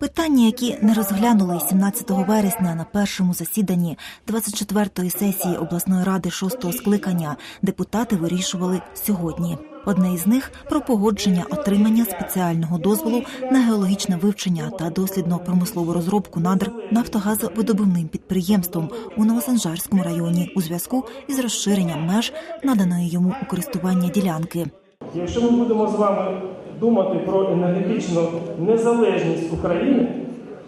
Питання, які не розглянули 17 вересня на першому засіданні 24-ї сесії обласної ради шостого скликання, депутати вирішували сьогодні. Одне із них про погодження отримання спеціального дозволу на геологічне вивчення та дослідно-промислову розробку надр нафтогазовидобувним підприємством у Новосанжарському районі у зв'язку із розширенням меж наданої йому у користування ділянки. Якщо ми будемо з вами думати про енергетичну незалежність України,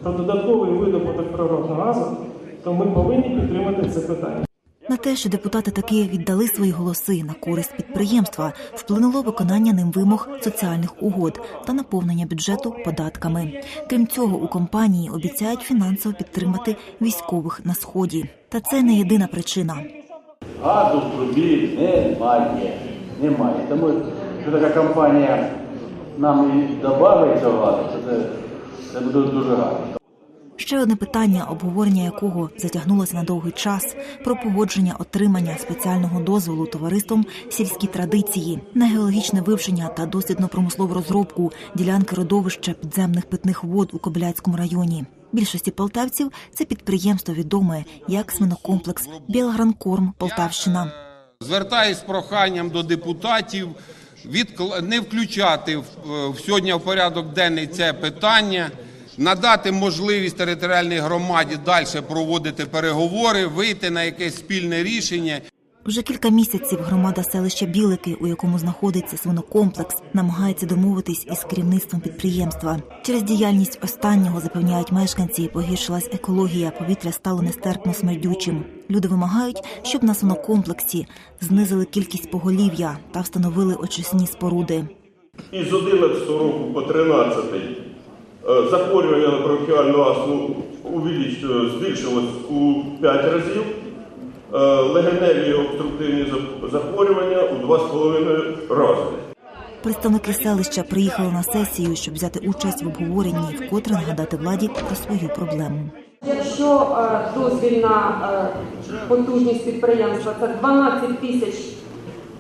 про додатковий видобуток природного газу, то ми повинні підтримати це питання. На те, що депутати таки віддали свої голоси на користь підприємства, вплинуло виконання ним вимог соціальних угод та наповнення бюджету податками. Крім цього, у компанії обіцяють фінансово підтримати військових на сході. Та це не єдина причина. Газу в трубі немає. Немає. Тому що така компанія нам і додавить цього це, це буде дуже гарно. Ще одне питання, обговорення якого затягнулося на довгий час про погодження отримання спеціального дозволу товариством сільські традиції на геологічне вивчення та дослідно-промислову розробку ділянки родовища підземних питних вод у Кобиляцькому районі. Більшості полтавців це підприємство відоме як свинокомплекс Білгранкорм Полтавщина. Звертаюсь з проханням до депутатів не включати в, в сьогодні в порядок денний це питання, надати можливість територіальній громаді далі проводити переговори, вийти на якесь спільне рішення. Вже кілька місяців громада селища Білики, у якому знаходиться свинокомплекс, намагається домовитись із керівництвом підприємства. Через діяльність останнього запевняють мешканці, погіршилась екологія, повітря стало нестерпно смердючим. Люди вимагають, щоб на свинокомплексі знизили кількість поголів'я та встановили очисні споруди. Із 11 року по 13 е, захворювання на бронхіальну астму е, збільшилось у 5 разів, легеневі обструктивні захворювання у 2,5 рази. Представники селища приїхали на сесію, щоб взяти участь в обговоренні і вкотре нагадати владі про свою проблему. Якщо е, дозвільна е, потужність підприємства це 12 тисяч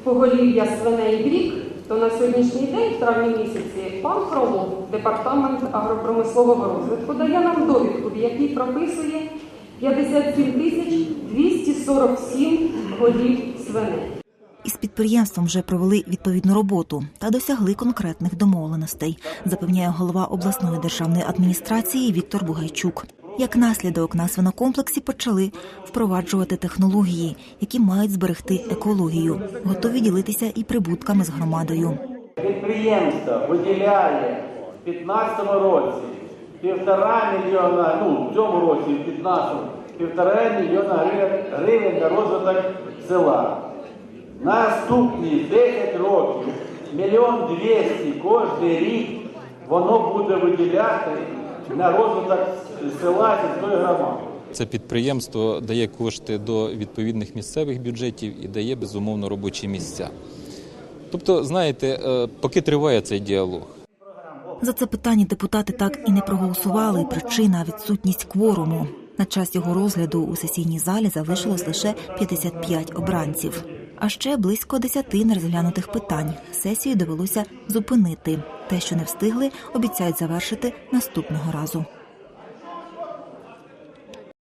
поголів'я свиней в рік, то на сьогоднішній день, в травні місяці, пан Фролов, департамент агропромислового розвитку, дає нам довідку, в якій прописує 57 тисяч 247 голів свиней. Із підприємством вже провели відповідну роботу та досягли конкретних домовленостей, запевняє голова обласної державної адміністрації Віктор Бугайчук. Як наслідок на свинокомплексі почали впроваджувати технології, які мають зберегти екологію, готові ділитися і прибутками з громадою. Підприємство виділяє в 2015 році півтора мільйона, ну в цьому році, в 15 півтора мільйона гривень, на розвиток села. Наступні 10 років мільйон двісті кожен рік воно буде виділяти на розвиток села сільської громади. Це підприємство дає кошти до відповідних місцевих бюджетів і дає безумовно робочі місця. Тобто, знаєте, е, поки триває цей діалог. За це питання депутати так і не проголосували. Причина відсутність кворуму. На час його розгляду у сесійній залі залишилось лише 55 обранців. А ще близько 10 нерозглянутих питань. Сесію довелося зупинити. Те, що не встигли, обіцяють завершити наступного разу.